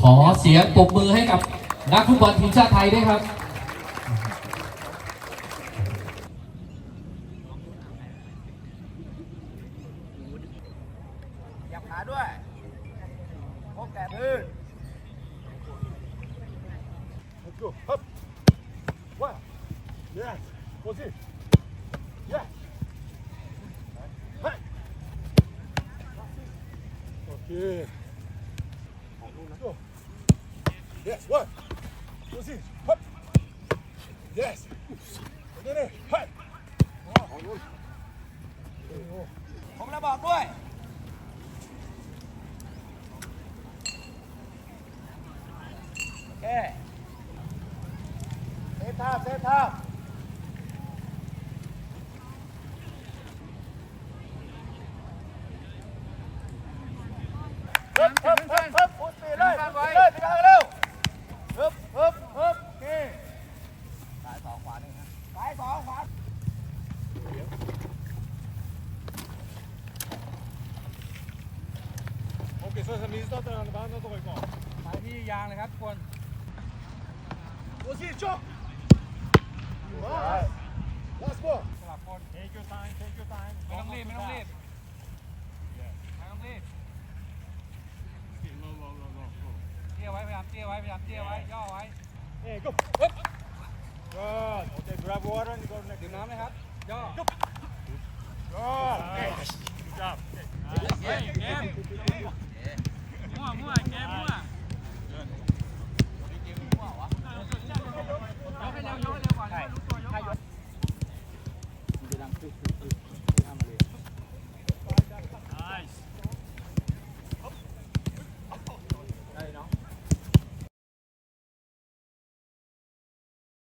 ขอเสียงปรบมือให้กับนักฟุตบอลทีมชาติไทยด้วยครับหยับขาด้วยพกแก่พื้น Let's go. Up. One. Yes. Proceed. Yes. Hey. Okay. Yes. One. Proceed. Up. Yes. Okay. there. Hey. Oh, good. There you go. ผมระบอกด้วย โอเค เซฟท่าเซฟท่าฮึบฮึบฮึบฮึบพุทปีเลยพุทปีเลยไปทางเร็ว ฮึบฮึบโอเคสายสองขวาหนึ่งครับายสองขวาโอเคส่วนิธต้องเดินบ้ต้องตัวก่อนสาที่ยางเลครับทุกคนโอ้ชิชก last ball take your time take your time ไม่ต้องรีบไม่ต้องรีบไม่ต้องรีบ Hey, go. Good. Okay, grab water and go next. ดื่มน้ำเลยครับย่อ Good. Nice.